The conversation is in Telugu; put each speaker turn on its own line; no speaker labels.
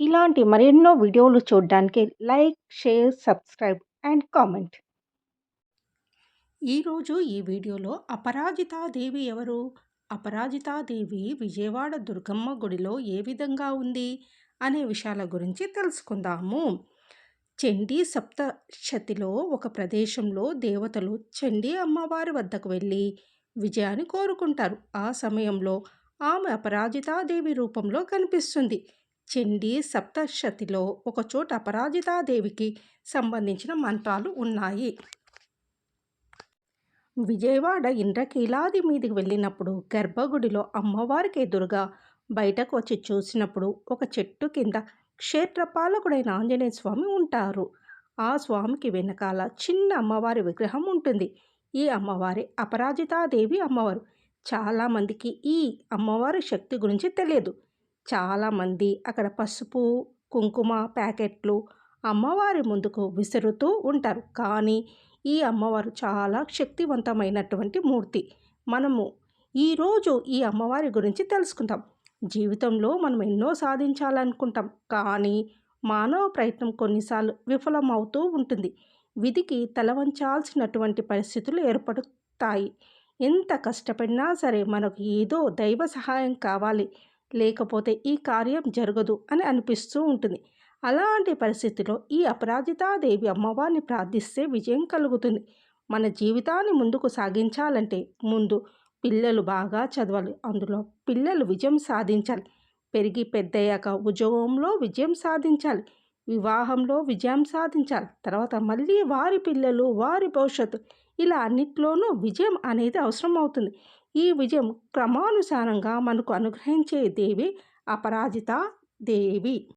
ఇలాంటి మరెన్నో వీడియోలు చూడడానికి like share subscribe and comment.
ఈరోజు ఈ వీడియోలో అపరాజితాదేవి ఎవరు? అపరాజితాదేవి విజయవాడ దుర్గమ్మ గుడిలో ఏ విధంగా ఉంది అనే విషయాల గురించి తెలుసుకుందాము. చండీ సప్తశతిలో ఒక ప్రదేశంలో దేవతలు చండీ అమ్మవారి వద్దకు వెళ్ళి విజయాన్ని కోరుకుంటారు. ఆ సమయంలో ఆమె అపరాజితాదేవి రూపంలో కనిపిస్తుంది. చండీ సప్తశతిలో ఒకచోట అపరాజితాదేవికి సంబంధించిన మంత్రాలు ఉన్నాయి. విజయవాడ ఇంద్రకీలాది మీదికి వెళ్ళినప్పుడు గర్భగుడిలో అమ్మవారికి ఎదురుగా బయటకు వచ్చి చూసినప్పుడు ఒక చెట్టు కింద క్షేత్రపాలకుడైన ఆంజనేయ స్వామి ఉంటారు. ఆ స్వామికి వెనకాల చిన్న అమ్మవారి విగ్రహం ఉంటుంది. ఈ అమ్మవారి అపరాజితాదేవి అమ్మవారు. చాలామందికి ఈ అమ్మవారి శక్తి గురించి తెలియదు. చాలామంది అక్కడ పసుపు కుంకుమ ప్యాకెట్లు అమ్మవారి ముందుకు విసురుతూ ఉంటారు. కానీ ఈ అమ్మవారు చాలా శక్తివంతమైనటువంటి మూర్తి. మనము ఈరోజు ఈ అమ్మవారి గురించి తెలుసుకుంటాం జీవితంలో మనం ఎన్నో సాధించాలనుకుంటాం. కానీ మానవ ప్రయత్నం కొన్నిసార్లు విఫలమవుతూ ఉంటుంది. విధికి తలవంచాల్సినటువంటి పరిస్థితులు ఏర్పడుతాయి. ఎంత కష్టపడినా సరే మనకు ఏదో దైవ సహాయం కావాలి. లేకపోతే ఈ కార్యం జరగదు అని అనిపిస్తూ ఉంటుంది. అలాంటి పరిస్థితిలో ఈ అపరాజితాదేవి అమ్మవారిని ప్రార్థిస్తే విజయం కలుగుతుంది. మన జీవితాన్ని ముందుకు సాగించాలంటే ముందు పిల్లలు బాగా చదవాలి. అందులో పిల్లలు విజయం సాధించాలి. పెరిగి పెద్దయ్యాక ఉద్యోగంలో విజయం సాధించాలి. వివాహంలో విజయం సాధించాలి. తర్వాత మళ్ళీ వారి పిల్లలు వారి భవిష్యత్తు ఇలా అన్నిట్లోనూ విజయం అనేది అవసరం అవుతుంది ఈ విజయం క్రమానుసారంగా మనకు అనుగ్రహించే దేవి అపరాజిత దేవి.